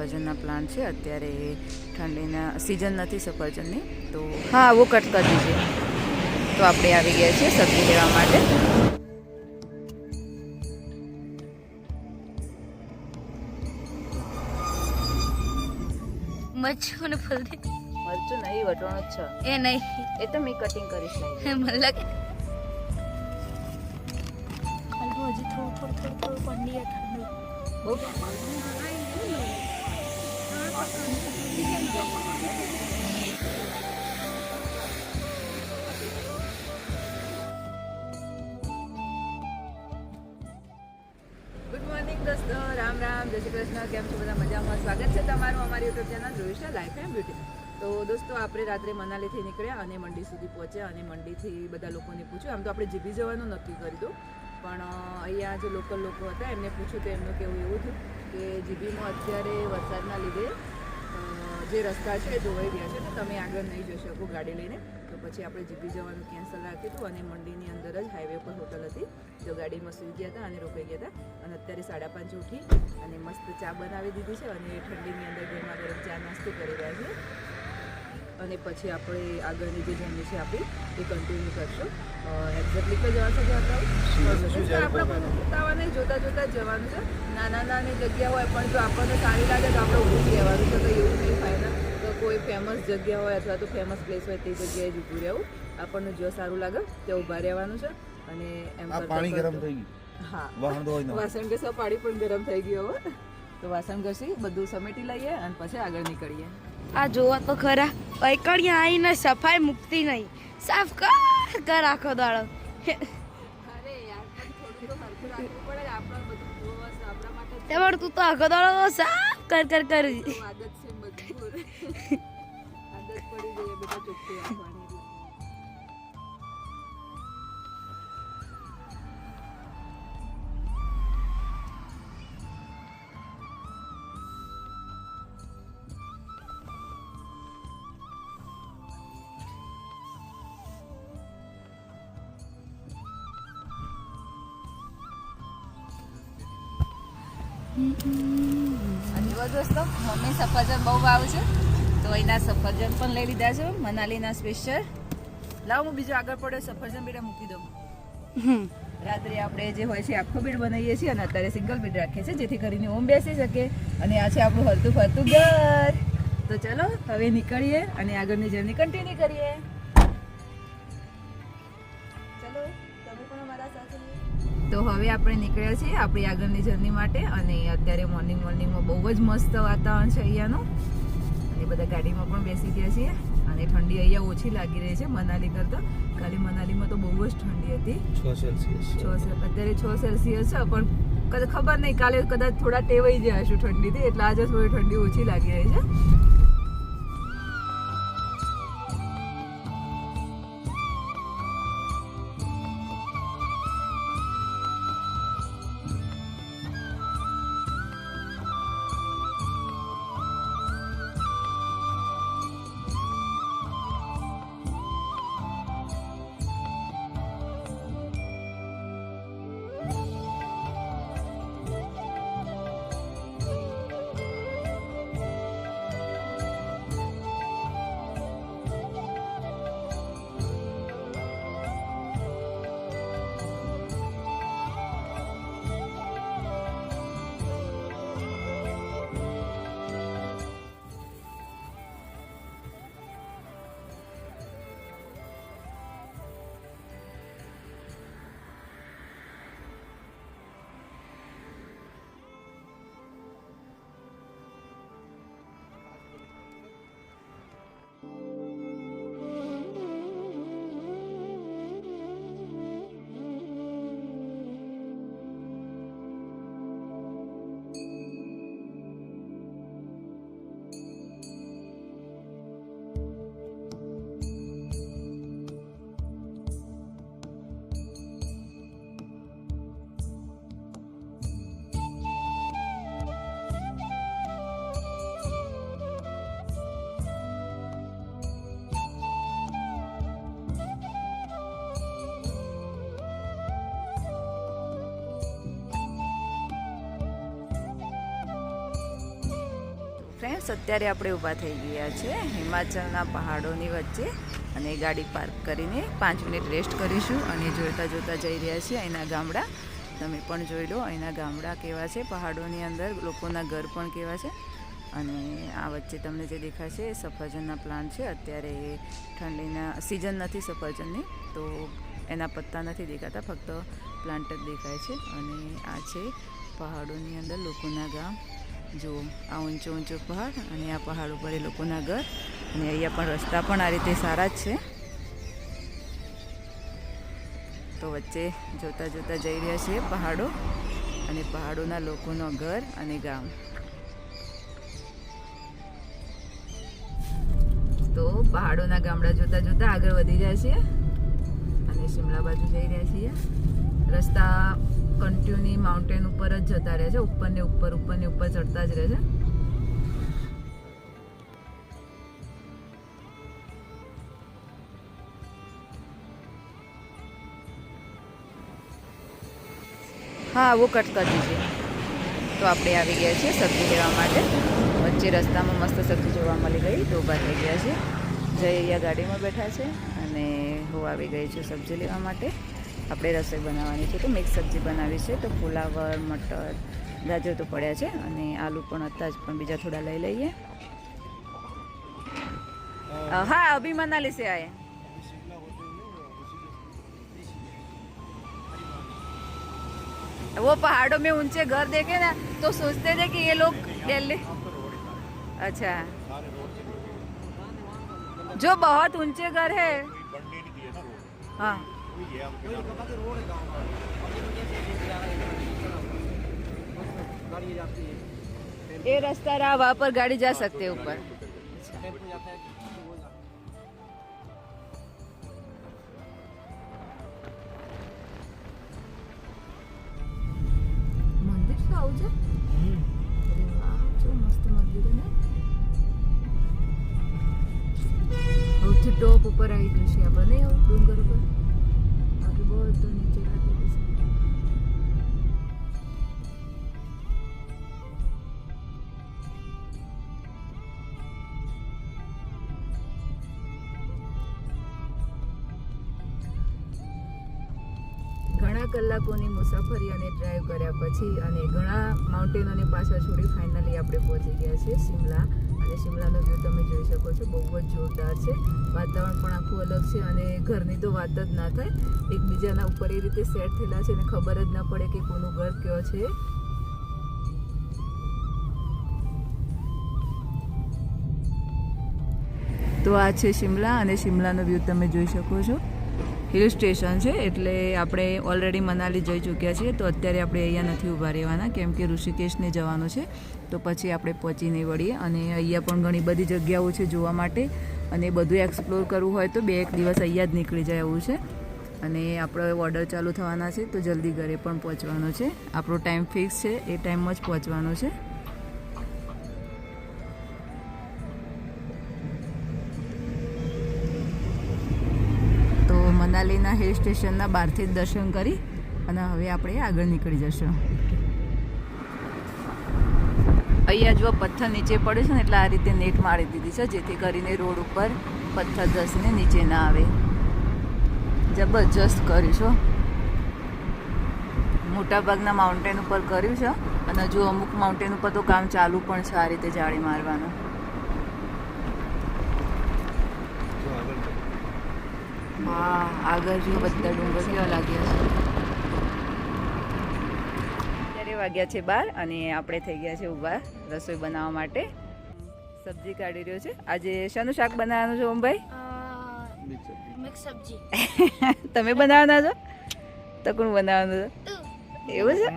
સફરજનના plant છે. અત્યારે ઠંડીના સિઝન નથી સફરજનની તો હા આવો કટ કરી દીજે તો આપણે આવી ગયા છીએ સબ્જી લેવા માટે. મચ્છું ને ફૂલથી મરચું નહીં વટવાનું જ છે. એ નહીં. એ તો મેં કટિંગ કરીશ મને લાગે. હજી થોડું થોડું થોડું થોડું પડી ઠંડુ. બહુ દોસ્તો રામ રામ, જય શ્રી કૃષ્ણ, કેમ છો બધા મજામાં? સ્વાગત છે તમારું અમારી યુટ્યુબ ચેનલ જોઈશે લાઈફ એન્ડ બ્યુટી તો દોસ્તો, આપણે રાત્રે મનાલીથી નીકળ્યા અને મંડી સુધી પહોંચ્યા અને મંડીથી બધા લોકોને પૂછ્યું. આમ તો આપણે જીબી જવાનું નક્કી કર્યું પણ અહીંયા જે લોકલ લોકો હતા, એમને પૂછ્યું તો એમનું કેવું એવું થયું કે જીબીમાં અત્યારે વરસાદના લીધે જે રસ્તા છે ધોવાઈ ગયા છે તો તમે આગળ નહીં જઈ શકો ગાડી લઈને. પછી આપણે જીપી જવાનું કેન્સલ રાખ્યું હતું અને મંડીની અંદર જ હાઈવે પર હોટલ હતી. તો ગાડીમાં સુઈ ગયા હતા અને રોકાઈ ગયા હતા. અને અત્યારે સાડા પાંચ ઉઠી અને મસ્ત ચા બનાવી દીધી છે અને ઠંડીની અંદર ગરમા ગરમ ચા નાસ્તો કરી રહ્યા છીએ. અને પછી આપણે આગળની જે જર્ની છે આપણી એ કન્ટિન્યુ કરશું. એક્ઝેક્ટલી કઈ જવાશે કે આપણે ઉતાવળને જોતા જોતા જવાનું છે. નાના નાની જગ્યા હોય પણ જો આપણને સારી લાગે તો આપણે ઊભું રહેવાનું છે. તો એવું નહીં તો કોઈ ફેમસ જગ્યા હોય અથવા તો ફેમસ પ્લેસ હોય તે જગ્યાએ જ ઊભું રહેવું. આપણને જો સારું લાગે તે ઊભા રહેવાનું છે અને એમ પાણી ગરમ થઈ ગયું. હા. વાસણ ઘસવા પાણી પણ ગરમ થઈ ગયું હવે તો વાસણ ઘસી બધું સમેટી લઈએ અને પછી આગળ નીકળીએ. આ જોવા તો ખરા વૈકળિયા આવીને સફાઈ મુકતી નહીં. સાફ કર કર આખો દાડો. અરે યાર પણ થોડું તો હરખું રાખવું પડે. ને આપણા બધું જોવા છે, આપણા માટે જ તે પણ તું તો આખો દાડો સાફ કર કર કર. ગઈ એ બધા ચોખ્ખું રાખવાની એટલે. અને જુઓ દોસ્તો મમ્મી સફરજન બહુ ભાવ છે તો એના સફરજન પણ લઈ લીધા છે મનાલીના સ્પેશિયલ લાવ હું બીજો આગળ પડ્યો સફરજન બેટા મૂકી દઉં. રાત્રે આપણે જે હોય છે આખો બેડ બનાવીએ છીએ અને અત્યારે સિંગલ બેડ રાખીએ છીએ જેથી કરીને ઓમ બેસી શકે. અને આ છે આપણું હરતું ફરતું ઘર. તો ચલો હવે નીકળીએ અને આગળની જર્ની કન્ટિન્યુ કરીએ. ચલો પણ તો હવે આપણે નીકળ્યા છીએ આપણી આગળની જર્ની માટે અને અત્યારે મોર્નિંગ મોર્નિંગમાં બહુ જ મસ્ત વાતાવરણ છે અહીંયાનું. બધા ગાડીમાં પણ બેસી ગયા છીએ અને ઠંડી અહીંયા ઓછી લાગી રહી છે મનાલી કરતાં. ખાલી મનાલીમાં તો બહુ જ ઠંડી હતી. છ સેલ્સિયસ છ. અત્યારે છ સેલ્સિયસ છે પણ કદાચ ખબર નહીં કાલે કદાચ થોડા ટેવાઈ ગયા છું ઠંડીથી એટલે આજે થોડી ઠંડી ઓછી લાગી રહી છે. ફ્રેન્ડ્સ અત્યારે આપણે ઊભા થઈ ગયા છે હિમાચલના પહાડોની વચ્ચે અને ગાડી પાર્ક કરીને પાંચ મિનિટ રેસ્ટ કરીશું અને જોતા જોતા જઈ રહ્યા છીએ અહીંના ગામડા. તમે પણ જોઈ લો અહીંના ગામડા કેવા છે, પહાડોની અંદર લોકોના ઘર પણ કેવા છે અને આ વચ્ચે તમને જે દેખાશે એ સફરજનના પ્લાન્ટ છે. અત્યારે ઠંડીના સિઝન નથી સફરજનની, તો એના પત્તા નથી દેખાતા, ફક્ત પ્લાન્ટ જ દેખાય છે અને આ છે પહાડોની અંદર લોકોના ગામ. જો આ ઊંચો ઊંચો પહાડ અને આ પહાડ ઉપર એ લોકોના ઘર. અને અહીંયા પણ રસ્તા પણ આ રીતે સારા જ છે. તો વચ્ચે જોતા જોતા જઈ રહ્યા છીએ પહાડો અને પહાડોના લોકોનો ઘર અને ગામ. તો પહાડોના ગામડા જોતા જોતા આગળ વધી જાય છીએ. અને શિમલા બાજુ જઈ રહ્યા છીએ. રસ્તા કન્ટિન્યુ માઉન્ટેન ઉપર જ જતા રહે છે, ઉપર ને ઉપર ઉપર ને ઉપર ચડતા જ રહે છે. હા, આવો કટ કરી દીજે તો આપણે આવી ગયા છીએ સબ્જી લેવા માટે. વચ્ચે રસ્તામાં મસ્ત સબ્જી જોવા મળી ગઈ. ડોબા થઈ ગયા છે. જય અહીંયા ગાડીમાં બેઠા છે અને હું આવી ગઈ છું સબ્જી લેવા માટે. આપણે રસોઈ બનાવવાની છે તો મિક્સ સબ્જી બનાવી છે તો ફુલાવર મટર ગાજર તો પડ્યા છે અને આલુ પણ હતા જ પણ બીજા થોડા લઈ લઈએ અ, હા અભી મનાલી से आए वो पहाड़ों में ऊंचे घर देखे ना तो सोचते थे कि ये लोग दिल्ली अच्छा जो बहुत ऊंचे घर है हाँ ये रास्ता रहा वहाँ पर गाड़ी जा सकते हैं ऊपर મંદિર શું આવું છે અરે વાહ જો મસ્ત મંદિર છે ને સૌથી ટોપ ઉપર આવી ગયું છે આપણે નહીં આવું ડુંગર ઉપર બાકી બધું નીચે લાગેલું છે ઘણા કલાકોની મુસાફરી અને ડ્રાઈવ કર્યા પછી અને ઘણા માઉન્ટેનોને પાછળ છોડી ફાઇનલી આપણે પહોંચી ગયા છીએ, શિમલા. અને શિમલાનો વ્યૂ તમે જોઈ શકો છો. બહુ જ જોરદાર છે. વાતાવરણ પણ આખું અલગ છે અને ઘરની તો વાત જ ના થાય. એકબીજાના ઉપર એ રીતે સેટ થયેલા છે અને ખબર જ ના પડે કે કોનું ઘર કયો છે. તો આ છે શિમલા અને શિમલાનો વ્યૂ તમે જોઈ શકો છો. હિલ સ્ટેશન છે, એટલે આપણે ઓલરેડી મનાલી જઈ ચૂક્યા છીએ, તો અત્યારે આપણે અહીંયા નથી ઊભા રહેવાના, કેમ કે ઋષિકેશને જવાનું છે, તો પછી આપણે પહોંચી નહીં વળીએ અને અહીંયા પણ ઘણી બધી જગ્યાઓ છે જોવા માટે, અને બધું એક્સપ્લોર કરવું હોય તો બે એક દિવસ અહીંયા જ નીકળી જાય એવું છે, અને આપણો ઓર્ડર ચાલુ થવાના છે, તો જલ્દી ઘરે પણ પહોંચવાનો છે, આપણો ટાઈમ ફિક્સ છે, એ ટાઈમમાં જ પહોંચવાનો છે. મનાલીના હિલ સ્ટેશનના બહારથી જ દર્શન કરી અને હવે આપણે આગળ નીકળી જશું. અહીંયા જો પથ્થર નીચે પડ્યો છે ને, એટલે આ રીતે નેટ મારી દીધી છે, જેથી કરીને રોડ ઉપર પથ્થર ધસીને નીચે ના આવે. જબરજસ્ત કર્યું છો મોટાભાગના માઉન્ટેન ઉપર કર્યું છે અને જો અમુક માઉન્ટેન ઉપર તો કામ ચાલુ પણ છે આ રીતે જાળી મારવાનું. હા આગળ જો બધા ડુંગર કેવા લાગ્યા. છે અત્યારે વાગ્યા છે બાર અને આપણે થઈ ગયા છે ઊભા રસોઈ બનાવવા માટે. સબ્જી કાઢી રહ્યો છે. આજે શાનું શાક બનાવવાનું છે ઓમભાઈ? સબ્જી. તમે બનાવવાના છો? તકનું કોણ બનાવવાનું છે? એવું છે?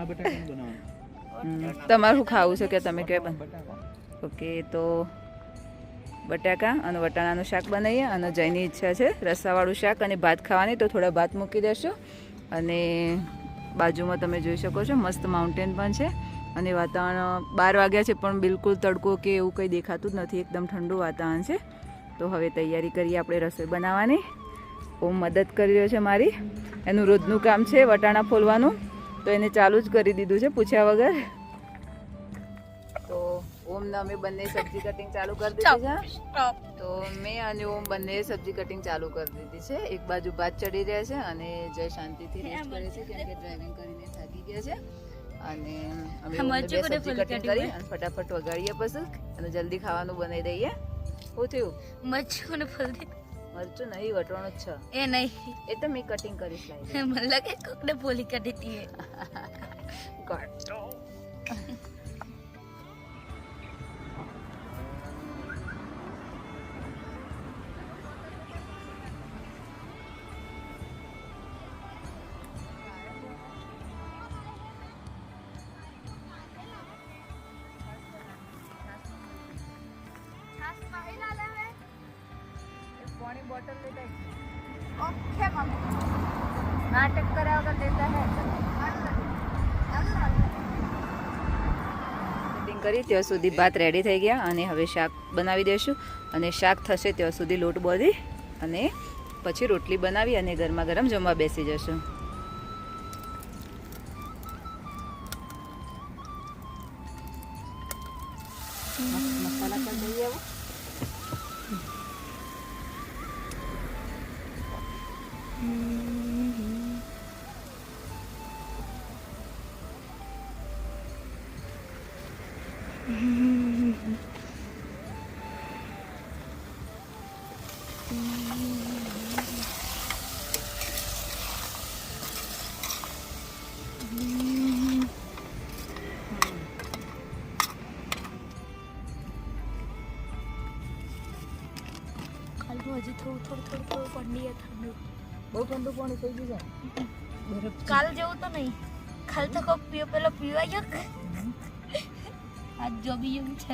તમારું ખાવું છે કે તમે કે ઓકે તો બટાકા અને વટાણાનું શાક બનાવીએ અને જયની ઈચ્છા છે રસાવાળું શાક અને ભાત ખાવાની, તો થોડા ભાત મૂકી દેશો. અને બાજુમાં તમે જોઈ શકો છો, મસ્ત માઉન્ટેન પણ છે. અને વાતાવરણ, બાર વાગ્યા છે પણ બિલકુલ તડકો કે એવું કંઈ દેખાતું જ નથી, એકદમ ઠંડુ વાતાવરણ છે. તો હવે તૈયારી કરીએ આપણે રસોઈ બનાવવાની. ઓમ મદદ કરી રહ્યો છે મારી. એનું રોજનું કામ છે વટાણા ફોલવાનું. તો એને ચાલુ જ કરી દીધું છે પૂછ્યા વગર. ઓમ ના અમે બંને સબ્જી કટિંગ ચાલુ કરી દીધી છે. તો મેં અને ઓમ બંને સબ્જી કટિંગ ચાલુ કરી દીધી છે. એક બાજુ ભાત ચડી રહ્યા છે અને જય શાંતિથી રેસ્ટ કરે છે કેમ કે ડ્રાઇવિંગ કરીને થાકી ગયા છે. અને અમે સબ્જી કટિંગ કરી અને ફટાફટ વગાડીએ પછી અને જલ્દી ખાવાનું બનાવી દઈએ. શું થયું? મરચું ને ફલદી મરચું નહીં વટવાનું જ છે. એ નહીં. એ તો મેં કટિંગ કરીશ લાઈ મને લાગે કોકને પોલી કાઢી દીધી ગોડ પાણી બોટલ ઓકે, મમ્મી. નાટક કર્યા વગર લેતા હે. કટિંગ કરી, ત્યાં સુધી ભાત રેડી થઈ ગયા અને હવે શાક બનાવી દઈશું અને શાક થશે ત્યાં સુધી લોટ બોલી અને પછી રોટલી બનાવી અને ગરમા ગરમ જમવા બેસી જશું. કાલ ઠંડુ પાણી થઈ ગયું છે. કાલ જેવું તો નહીં. કાલ તો કોક પીઓ પેલો પીવા ગયો આજ જો બી એવું છે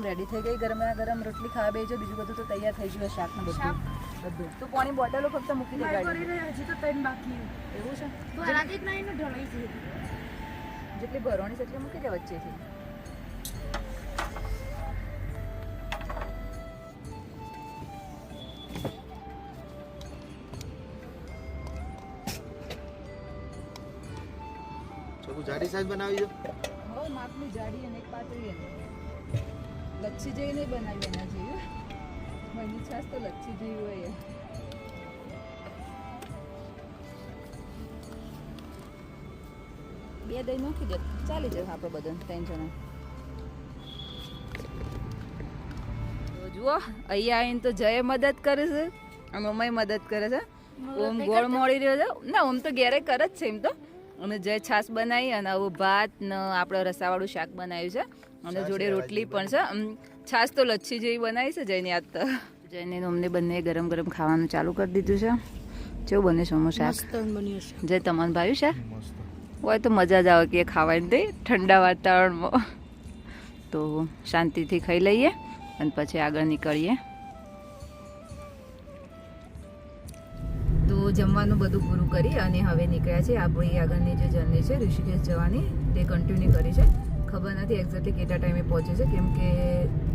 આમ રેડી થઈ ગઈ. ગરમા ગરમ રોટલી ખાવા બેજો બીજું બધું તો તૈયાર થઈ ગયું શાક ને બધું. બધું. તો પાણી બોટલો ફક્ત મૂકી દે હજી તો ત્રણ બાકી. એવું છે? તો આનાથી જ નહીં ઢળાઈ છે. જેટલી ભરવાની છે એટલી મૂકી દે વચ્ચેથી. જાડી સાઈઝ બનાવી દો. હવે માપની જાડી અને એક પાતળી અને લચ્છી જેવી નહીં બનાવી એના જેવી. મની છાસ તો લચ્છી જેવી હોય બે દહીં નાખી દે. ચાલી જશે આપણે બધા ત્રણ જણા. જુઓ અહીંયા આવીને તો જય મદદ કરે છે. અને મમ્માય મદદ કરે છે. ઓમ ગોળ મોડી રહ્યો છે. ના ઓમ તો ઘેરે કરે જ છે એમ તો. અમે જય છાસ બનાવી અને આવું ભાત ને આપણે રસાવાળું શાક બનાવ્યું છે. અને જોડે રોટલી પણ છે. છાશ છાસ તો લચ્છી જેવી બનાવી છે જયની આજ તો. જઈને અમને બંને ગરમ ગરમ ખાવાનું ચાલુ કરી દીધું છે. જો બને સમોસા જે જય તમને ભાવ્યું છે હોય તો મજા જ આવે કે ખાવાની તે ઠંડા વાતાવરણમાં. તો શાંતિથી ખાઈ લઈએ અને પછી આગળ નીકળીએ. તો જમવાનું બધું પૂરું કરી અને હવે નીકળ્યા છે આપણી આગળની જે જર્ની છે ઋષિકેશ જવાની તે કન્ટિન્યુ કરી છે. ખબર નથી એક્ઝેક્ટલી કેટલા ટાઈમે પહોંચે છે. કેમ કે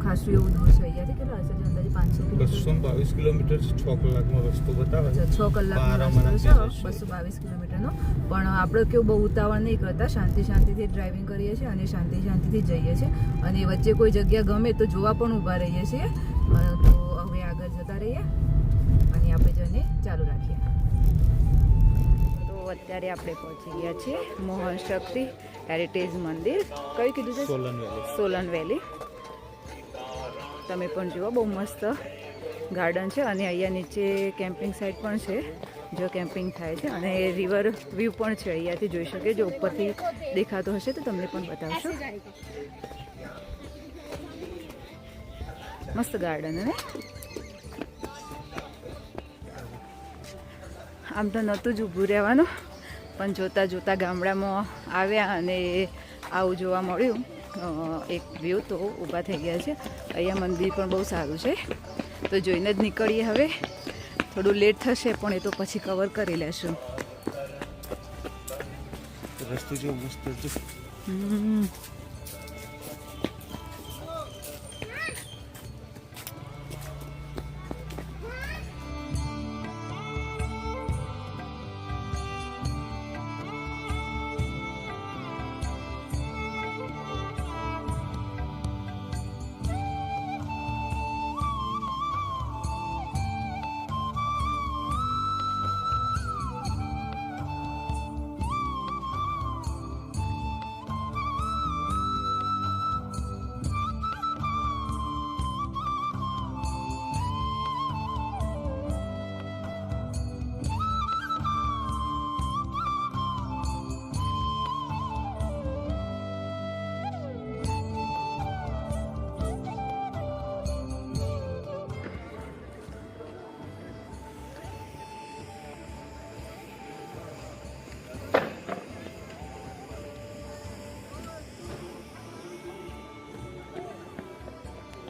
ખાસું એવું દૂર છે અહીંયાથી. કેટલા હશે જો અંદાજે? પાંચસો બસો બાવીસ કિલોમીટર છે. કલાકનો રસ્તો બતાવે છે. છ કલાકનો રસ્તો છે બસો બાવીસ કિલોમીટરનો. પણ આપણે કેવું બહુ ઉતાવળ નહીં કરતા. શાંતિ શાંતિથી ડ્રાઇવિંગ કરીએ છીએ અને શાંતિ શાંતિથી જઈએ છીએ. અને વચ્ચે કોઈ જગ્યા ગમે તો જોવા પણ ઊભા રહીએ છીએ. તો હવે આગળ જતા રહીએ. અને આપણે જઈને ચાલુ રાખીએ. તો અત્યારે આપણે પહોંચી ગયા છીએ. મોહન શક્તિ હેરિટેજ મંદિર. કયું કીધું છે? સોલન વેલી. સોલન વેલી. તમે પણ જુઓ બહુ મસ્ત ગાર્ડન છે અને અહીંયા નીચે કેમ્પિંગ સાઇટ પણ છે જો કેમ્પિંગ થાય છે. અને રિવર વ્યૂ પણ છે અહીંયાથી જોઈ શકે જો ઉપરથી દેખાતો હશે તો તમને પણ બતાવશો. મસ્ત ગાર્ડન ને? આમ તો નહોતું જ ઊભું રહેવાનું. પણ જોતાં જોતાં ગામડામાં આવ્યા અને આવું જોવા મળ્યું. એક વ્યૂ તો ઊભા થઈ ગયા છે. અહીંયા મંદિર પણ બહુ સારું છે. તો જોઈને જ નીકળીએ હવે. થોડું લેટ થશે પણ એ તો પછી કવર કરી લેશું. રસ્તો જો મસ્ત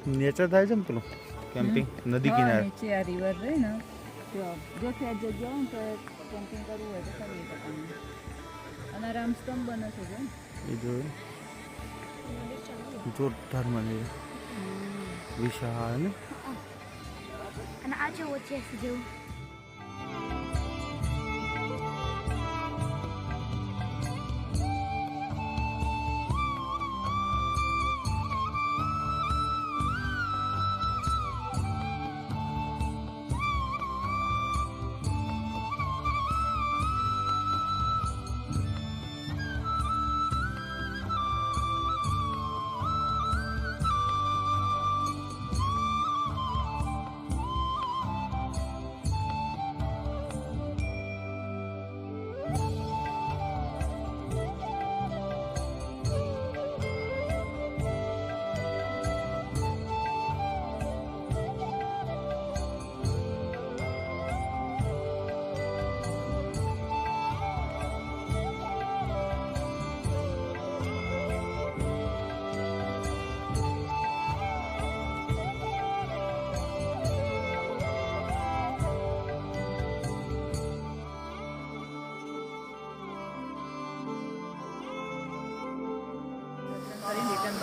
નેચર થાય છે ને પેલું? કેમ્પિંગ નદી કિનારે. નીચે આ રિવર રહે ને. જો ત્યાં જગ્યા હોય તો કેમ્પિંગ કરવું હોય તો કરી શકવાનું અને રામસ્તંભ બને છે જો. એ જોયું. જોરદાર મંદિર વિશાળ અને આ જેવો છે જેવું.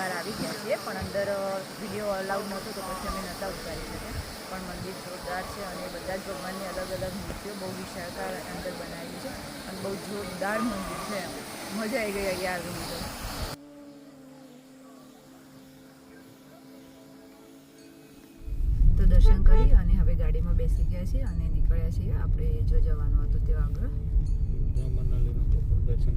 બહાર આવી ગયા છીએ પણ અંદર વીડિયો અલાઉડ નહોતો તો પછી અમે નહોતા ઉતારી શક્યા. પણ મંદિર જોરદાર છે અને બધા જ ભગવાનની અલગ અલગ મૂર્તિઓ બહુ વિશાળકાર અંદર બનાવી છે અને બહુ જોરદાર મંદિર છે. મજા આવી ગઈ અહીંયા આવીને તો દર્શન કરી અને હવે ગાડીમાં બેસી ગયા છીએ અને નીકળ્યા છીએ આપણે જો જવાનું હતું તે આગળ. દર્શન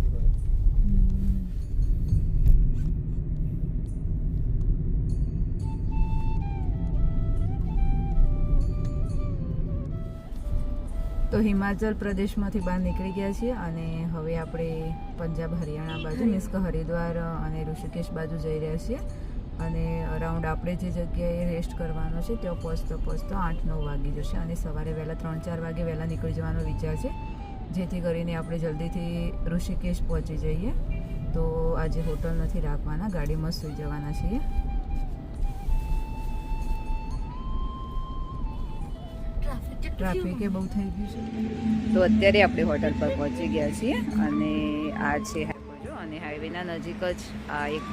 તો હિમાચલ પ્રદેશમાંથી બહાર નીકળી ગયા છીએ અને હવે આપણે પંજાબ હરિયાણા બાજુ મીન્સ કે હરિદ્વાર અને ઋષિકેશ બાજુ જઈ રહ્યા છીએ. અને અરાઉન્ડ આપણે જે જગ્યાએ રેસ્ટ કરવાનો છે, ત્યાં પહોંચતો પહોંચતો આઠ નવ વાગી જશે અને સવારે વહેલા ત્રણ ચાર વાગે વહેલા નીકળી જવાનો વિચાર છે. જેથી કરીને આપણે જલ્દીથી ઋષિકેશ પહોંચી જઈએ. તો આજે હોટલ નથી રાખવાના, ગાડીમાં સૂઈ જવાના છીએ. ટ્રાફિક બહુ થઈ ગયું છે. તો અત્યારે આપણે હોટલ પર પહોંચી ગયા છીએ અને આ છે હાઈવે અને હાઈવેના નજીક જ આ એક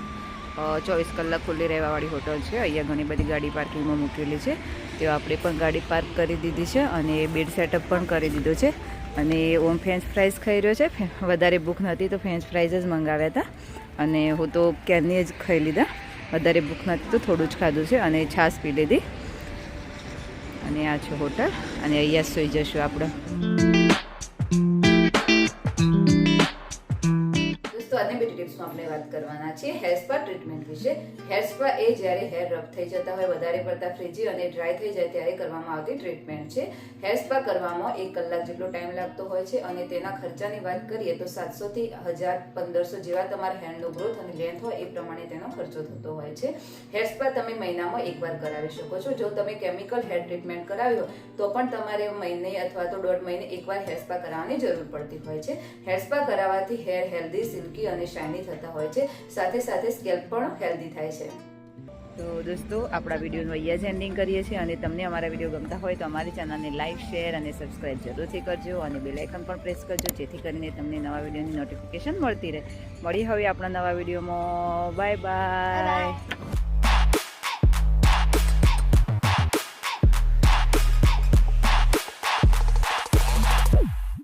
ચોવીસ કલાક ખુલ્લી રહેવાવાળી હોટલ છે. અહીંયા ઘણી બધી ગાડી પાર્કિંગમાં મૂકેલી છે. તો આપણે પણ ગાડી પાર્ક કરી દીધી છે અને બેડ સેટઅપ પણ કરી દીધો છે. અને ઓમ ફ્રેન્ચ ફ્રાઈઝ ખાઈ રહ્યો છે. વધારે ભૂખ નથી તો ફ્રેન્ચ ફ્રાઈઝ જ મંગાવ્યા હતા. અને હું તો ક્યારની જ ખાઈ લીધા. વધારે ભૂખ નથી તો થોડું જ ખાધું છે અને છાશ પી લીધી. અને આ છે હોટલ અને અહીંયા સુઈ જશું આપણે. ટિપ્સમાં આપણે વાત કરવાના છીએ હેર સ્પા ટ્રીટમેન્ટ વિશે. હેર સ્પા એ જ્યારે હેર રફ થઈ જતા હોય, વધારે પડતા ફ્રીજી અને ડ્રાય થઈ જાય ત્યારે કરવામાં આવતી ટ્રીટમેન્ટ છે. હેર સ્પા કરવામાં એક કલાક જેટલો ટાઈમ લાગતો હોય છે અને તેના ખર્ચાની વાત કરીએ તો સાતસો થી હજાર પંદરસો જેવા તમારા હેરનો ગ્રોથ અને લેન્થ હોય એ પ્રમાણે તેનો ખર્ચો થતો હોય છે. હેર સ્પા તમે મહિનામાં એકવાર કરાવી શકો છો. જો તમે કેમિકલ હેર ટ્રીટમેન્ટ કરાવી હોય, તો પણ તમારે મહિને અથવા તો દોઢ મહિને એકવાર હેર સ્પા કરાવવાની જરૂર પડતી હોય છે. હેર સ્પા કરાવવાથી હેર હેલ્ધી, સિલ્કી અને શાઇની થતા હોય છે. સાથે સાથે સ્કેલ્પ પણ હેલ્ધી થાય છે. તો દોસ્તો આપણા વિડીયોનું અહીંયા જ એન્ડિંગ કરીએ છીએ અને તમને અમારા વીડિયો ગમતા હોય તો અમારી ચેનલને લાઇક શેર અને સબસ્ક્રાઇબ જરૂરથી કરજો અને બેલાઇકન પણ પ્રેસ કરજો જેથી કરીને તમને નવા વિડીયોની નોટિફિકેશન મળતી રહે. મળી હવે આપણા નવા વિડીયોમાં. Bye bye